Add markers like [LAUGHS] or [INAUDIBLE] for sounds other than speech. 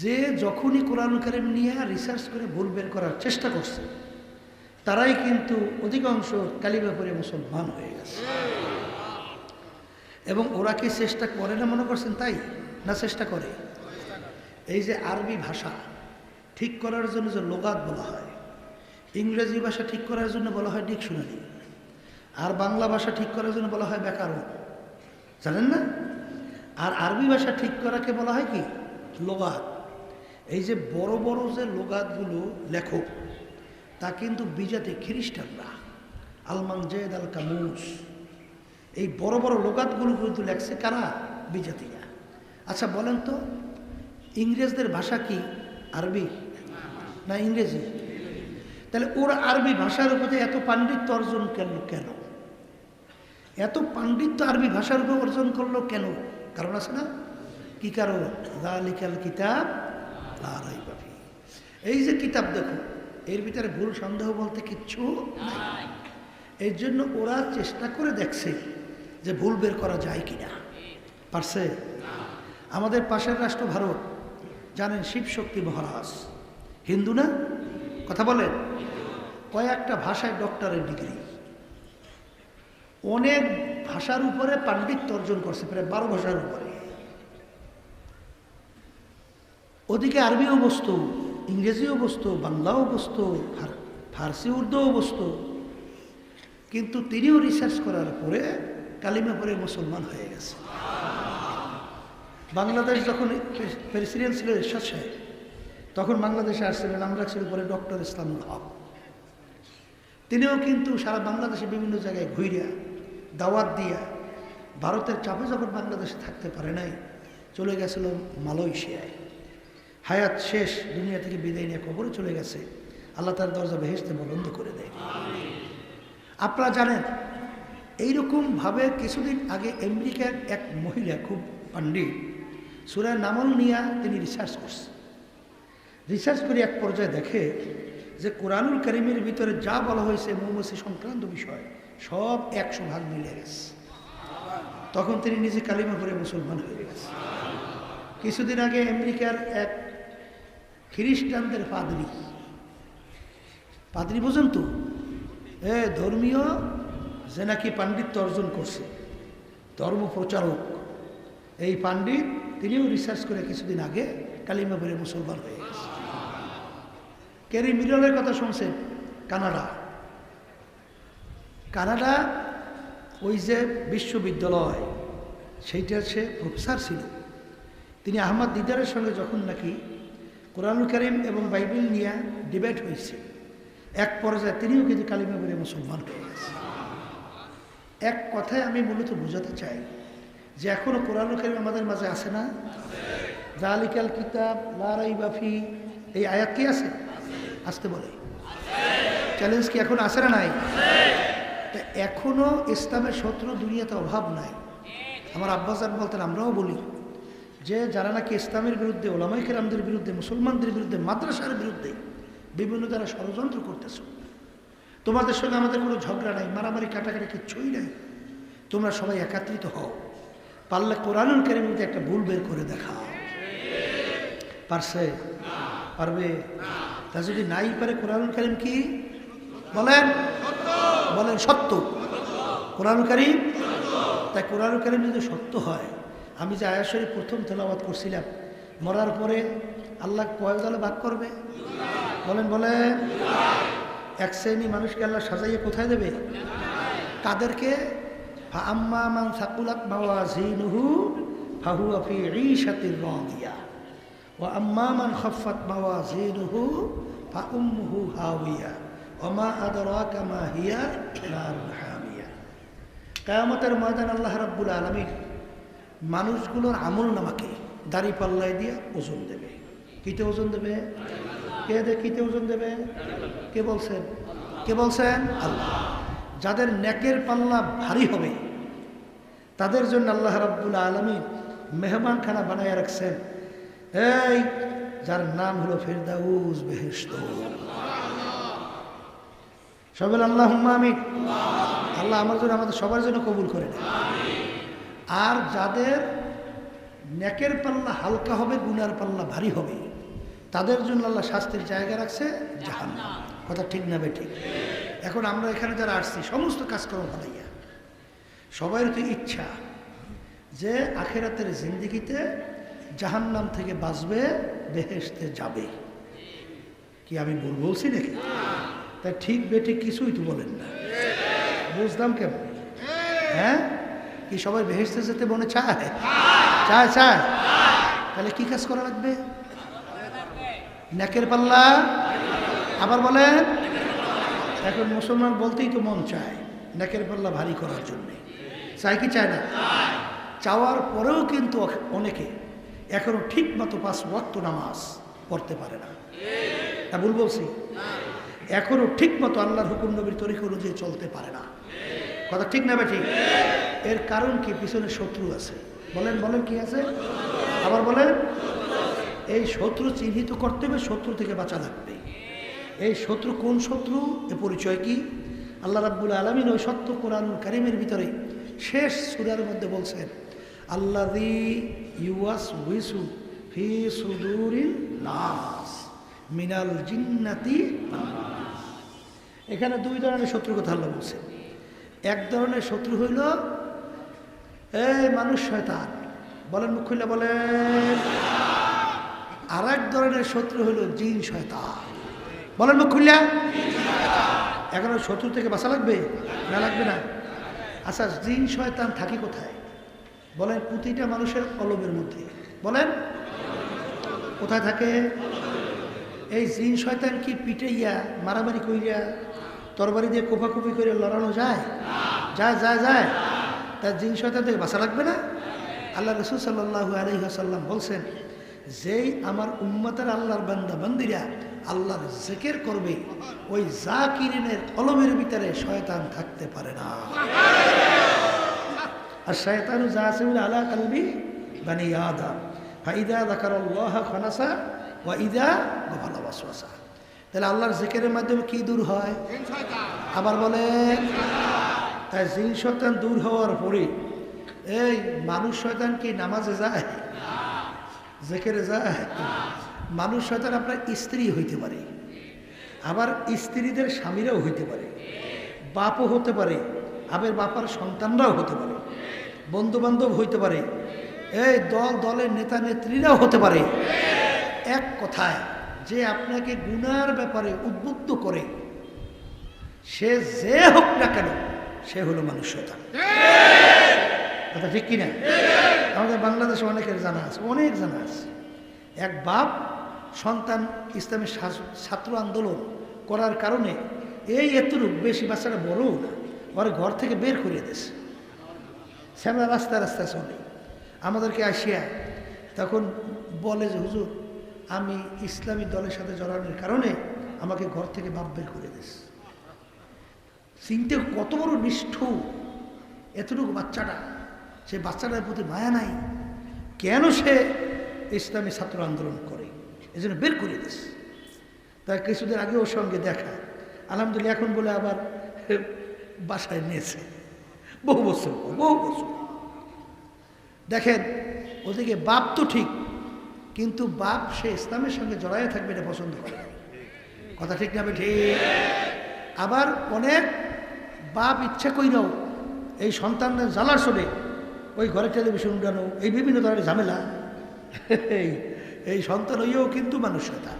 যে যখনই কোরআন কারিম নিয়ে রিসার্চ করে ভুল বের করার চেষ্টা করছে, তারাই কিন্তু অধিকাংশ কালিমা পরে মুসলমান হয়ে গেছে। এবং ওরা কি চেষ্টা করে না মনে করছেন তাই? না চেষ্টা করে? এই যে আরবি ভাষা ঠিক করার জন্য যে লোগাত বলা হয়, ইংরেজি ভাষা ঠিক করার জন্য বলা হয় ডিকশনারি, আর বাংলা ভাষা ঠিক করার জন্য বলা হয় ব্যাকরণ। জানেন না? আর আরবি ভাষা ঠিক করাকে বলা হয় কি? লোগাত। এই যে বড় বড় যে লোগাতগুলো লেখক, তা কিন্তু বিজাতি খ্রিস্টানরা। আলমান জেদ আল কামুস। এই বড় বড় লোগাতগুলো কিন্তু লেখছে কারা? বিজাতিরা। আচ্ছা বলেন তো, ইংরেজদের ভাষা কি? আরবি? না ইংরেজি? তাহলে ওর আরবি ভাষার উপরে এত পাণ্ডিত্য অর্জন করল কেন? এত পাণ্ডিত্য আরবি ভাষার উপর অর্জন করল কেন? কারণ আছে না? কি কারণ? লিখাল কিতাব এই যে কিতাব দেখো, এর ভিতরে ভুল সন্দেহ বলতে কিচ্ছু নাই। এই জন্য ওরা চেষ্টা করে দেখছে যে ভুল বের করা যায় কিনা। পারছে? আমাদের পাশের রাষ্ট্র ভারত, জানেন শিবশক্তি মহারাজ। হিন্দু না? কথা বলেন। কয়েকটা ভাষায় ডক্টরের ডিগ্রি অনেক ভাষার উপরে পাণ্ডিত্য অর্জন করছে, প্রায় বারো ভাষার উপরে। ওদিকে আরবিও বসতো, ইংরেজিও বসতো, বাংলাও বসতো ফার্সি, উর্দুও বসতো। কিন্তু তিনিও রিসার্চ করার পরে কালিমা পরে মুসলমান হয়ে গেছে। বাংলাদেশ যখন প্রেসিডেন্ট ছিল এরশাদ সাহেব, তখন বাংলাদেশে আসছিলেন, আমরা ছিল পরে ডক্টর ইসলামুল হক। তিনিও কিন্তু সারা বাংলাদেশে বিভিন্ন জায়গায় ঘুরিয়া, দাওয়াত দিয়া, ভারতের চাপে যখন বাংলাদেশে থাকতে পারে নাই, চলে গেছিল মালয়েশিয়ায়। হায়াত শেষ, দুনিয়া থেকে বিদায় নিয়ে কবরে চলে গেছে। আল্লাহ তার দরজা বেহেস্তে বন্ধ করে দেয়। আপনারা জানেন, এইরকমভাবে কিছুদিন আগে আমেরিকার এক মহিলা, খুব পাণ্ডিত সুরায় নামল নিয়া তিনি রিসার্চ করছে। রিসার্চ করে এক পর্যায়ে দেখে যে কোরআনুল করিমের ভিতরে যা বলা হয়েছে মৌমাছি সংক্রান্ত বিষয়, সব একশো ভাগ মিলে গেছে। তখন তিনি নিজে কালিমা করে মুসলমান হয়ে গেছে। কিছুদিন আগে আমেরিকার এক খ্রিস্টানদের পাদরি। পাদরি বোঝেন তো? এ ধর্মীয় যে নাকি পাণ্ডিত্য অর্জন করছে, ধর্ম প্রচারক। এই পাণ্ডিত তিনিও রিসার্চ করে কিছুদিন আগে কালিমা বলে মুসলমান হয়ে গেছে। ক্যারি মিরলের কথা শুনছেন? কানাডা। কানাডা ওই যে বিশ্ববিদ্যালয় সেইটা সে প্রফেসর ছিল। তিনি আহমদ দিদারের সঙ্গে যখন নাকি কোরআনুল করিম এবং বাইবেল নিয়ে ডিবেট হয়েছে। এক পর্যায়ে তিনিও কিন্তু কালিমা বলে মুসলমান হয়ে গেছে। এক কথায় আমি মূলত বোঝাতে চাই যে এখনও কোরআনুল করিম আমাদের মাঝে আছে না? জালিকাল কিতাব লারাই বাফি এই আয়াত কি আছে? আসতে বলে। চ্যালেঞ্জ কি এখন আসে না নাই? তা এখনও ইসলামের শত্রু দুনিয়াতে অভাব নাই। আমার আব্বাসান বলতেন, আমরাও বলি যে যারা নাকি ইসলামের বিরুদ্ধে ওলামাই কেরামদের বিরুদ্ধে, মুসলমানদের বিরুদ্ধে, মাদ্রাসার বিরুদ্ধে বিভিন্ন যারা ষড়যন্ত্র করতেছ। তোমাদের সঙ্গে আমাদের কোনো ঝগড়া নাই, মারামারি, কাটাকাটি কিচ্ছুই নাই। তোমরা সবাই একাত্রিত হও। পারলে কোরআনুল কেরিমের মধ্যে একটা ভুল বের করে দেখাও। পারছে? পারবে? তা যদি নাই পারে কোরআনুল করিম কি? বলেন? বলেন সত্য। কোরআন করিম? তাই কোরআন করিম যদি সত্য হয় আমি যে আয়াসরি প্রথম তেলাবাদ করছিলাম, মরার পরে আল্লাহ কয় দলে ভাগ করবে? বলেন বলেন। এক শ্রেণি মানুষকে আল্লাহ সাজাইয়ে কোথায় দেবে? কাদেরকে? ফা আম্মা মান আম্মা মান মা মা হিয়া ময়দান আল্লাহ রাব্বুল আলামিন মানুষগুলোর আমল নামাকে দাড়ি পাল্লায় দিয়ে ওজন দেবে। কিতে ওজন দেবে? কে দে কিতে ওজন দেবে? কে বলছেন? কে বলছেন? আল্লাহ। যাদের নেকের পাল্লা ভারী হবে, তাদের জন্য আল্লাহ রাব্বুল আলমী মেহমানখানা বানায় রাখছেন। এই, যার নাম হলো ফেরদাউস বেহেস্ত সবাই আল্লাহ আমি আল্লাহ আমার জন্য, আমাদের সবার জন্য কবুল করে নেয় আর যাদের নেকের পাল্লা হালকা হবে, গুনার পাল্লা ভারী হবে, তাদের জন্য আল্লাহ শাস্তির জায়গা রাখছে জাহান কথা ঠিক না ঠিক? এখন আমরা এখানে যারা আসছি, সমস্ত কাজকর্ম ভালাইয়া, সবাই তো ইচ্ছা যে আখেরাতের জিন্দিগিতে জাহান্নাম থেকে বাঁচবে, বেহেশতে যাবে। কি আমি ভুল বলছি নাকি? তা ঠিক বেঠিক কিছুই তো বলেন না। বুঝলাম কেমন? হ্যাঁ? কি সবাই বেহেশতে যেতে মনে চায়? চায় চায়। তাহলে কি কাজ করা লাগবে? নেকের পাল্লা? আবার বলেন, এখন মুসলমান বলতেই তো মন চায় নেকের পাল্লা ভারী করার জন্যে। চায় কি চায় না? চাওয়ার পরেও কিন্তু অনেকে এখনও ঠিক মতো পাঁচ ওয়াক্ত নামাজ পড়তে পারে না। তা ভুল বলছি। এখনও ঠিক মতো আল্লাহর হুকুম নবীর তরিক অনুযায়ী চলতে পারে না। কথা ঠিক না ঠিক? এর কারণ কি? পিছনে শত্রু আছে। বলেন বলেন কি আছে? আবার বলেন, এই শত্রু চিহ্নিত করতে হবে, শত্রু থেকে বাঁচা লাগবে। এই শত্রু কোন শত্রু? এ পরিচয় কি? আল্লাহ রাব্বুল আলমিন ওই সত্য কোরআন কারিমের ভিতরে শেষ সুরার মধ্যে বলছেন আল্লাদি ইউয়াস উইসু ফি সুদুরিন নাস মিনাল জিন্নাতি এখানে দুই ধরনের শত্রুর কথা আল্লাহ বলছেন। এক ধরনের শত্রু হইল এই মানুষ শয়তান। বলেন মুখ খুললে বলেন। আর এক ধরনের শত্রু হইল জিন শয়তান। বলেন মুখ খুললা। এখন শত্রু থেকে বাঁচা লাগবে? না লাগবে না? আচ্ছা জিন শয়তান থাকি কোথায়? বলেন প্রতিটা মানুষের কলবের মধ্যে। বলেন। কোথায় থাকে? এই জিন শয়তান কি পিটাইয়া, মারামারি কইরা, তরবারি দিয়ে কোপাকুপি করে লড়ানো যায়? যায় যায় যায়। তার জিন শয়তান থেকে বাঁচা লাগবে না? আল্লাহ রসুল সাল্লাহু আলহিহাসাল্লাম বলছেন, যেই আমার উম্মতের আল্লাহর বান্দা বান্দিরা আল্লাহর জেকের করবে, ওই জাকিরিনের কলমের ভিতরে শয়তান থাকতে পারে না। আর শয়তানু জাসিম আলা কালবি বানি আদম ফাইদা দাকার আল্লাহ খানাসা ওয়া ইদা গফালা ওয়াসওয়াসা। তাহলে আল্লাহর জিকিরের মাধ্যমে কি দূর হয়? আবার বলেন তাই জিন শয়তান দূর হওয়ার পরে, এই মানুষ শয়তান কি নামাজে যায়? জেকেরে যায়? মানুষ শয়তান আপনার স্ত্রী হইতে পারে, আবার স্ত্রীদের স্বামীরাও হইতে পারে, বাপও হতে পারে, আবার বাপার সন্তানরাও হতে পারে বন্ধু বান্ধব হইতে পারে, এই দল, দলের নেতা, নেত্রীরাও হতে পারে। এক কথায়, যে আপনাকে গুনার ব্যাপারে উদ্বুদ্ধ করে, সে যে হোক না কেন সে হলো মানুষ শয়তান কথা ঠিক কিনা? আমাদের বাংলাদেশে অনেকের জানা আছে, অনেক জানা আছে। এক বাপ সন্তান ইসলামের ছাত্র আন্দোলন করার কারণে এই এতটুক, বেশি বাচ্চাটা বড়ও না, ওরা ঘর থেকে বের করে দিয়েছে। শ্যামলা রাস্তায় রাস্তায় চলে। আমাদেরকে আসিয়া তখন বলে যে, হুজুর, আমি ইসলামী দলের সাথে জড়ানোর কারণে আমাকে ঘর থেকে বাপ বের করে দিস চিনতে কত বড় নিষ্ঠুর এতটুকু বাচ্চাটা, সে বাচ্চাটার প্রতি মায়া নাই। কেন সে ইসলামী ছাত্র আন্দোলন করে? এই জন্য বের করে দিস তাই কিছুদিন আগে ওর সঙ্গে দেখা। আলহামদুলিল্লাহ, এখন বলে আবার বাসায় নিয়েছে। বহু বছর বহু বছর দেখেন, ওদিকে বাপ তো ঠিক, কিন্তু বাপ সে ইসলামের সঙ্গে জড়াইয়ে থাকবে এটা পছন্দ করে। কথা ঠিক না ঠিক। আবার অনেক বাপ ইচ্ছা কইরাও এই সন্তানদের জ্বালার শোনে ওই ঘরে টেলিভিশন উঠানো, এই বিভিন্ন ধরনের ঝামেলা। [LAUGHS] এই সন্তান হইয়াও কিন্তু মানুষ শয়তান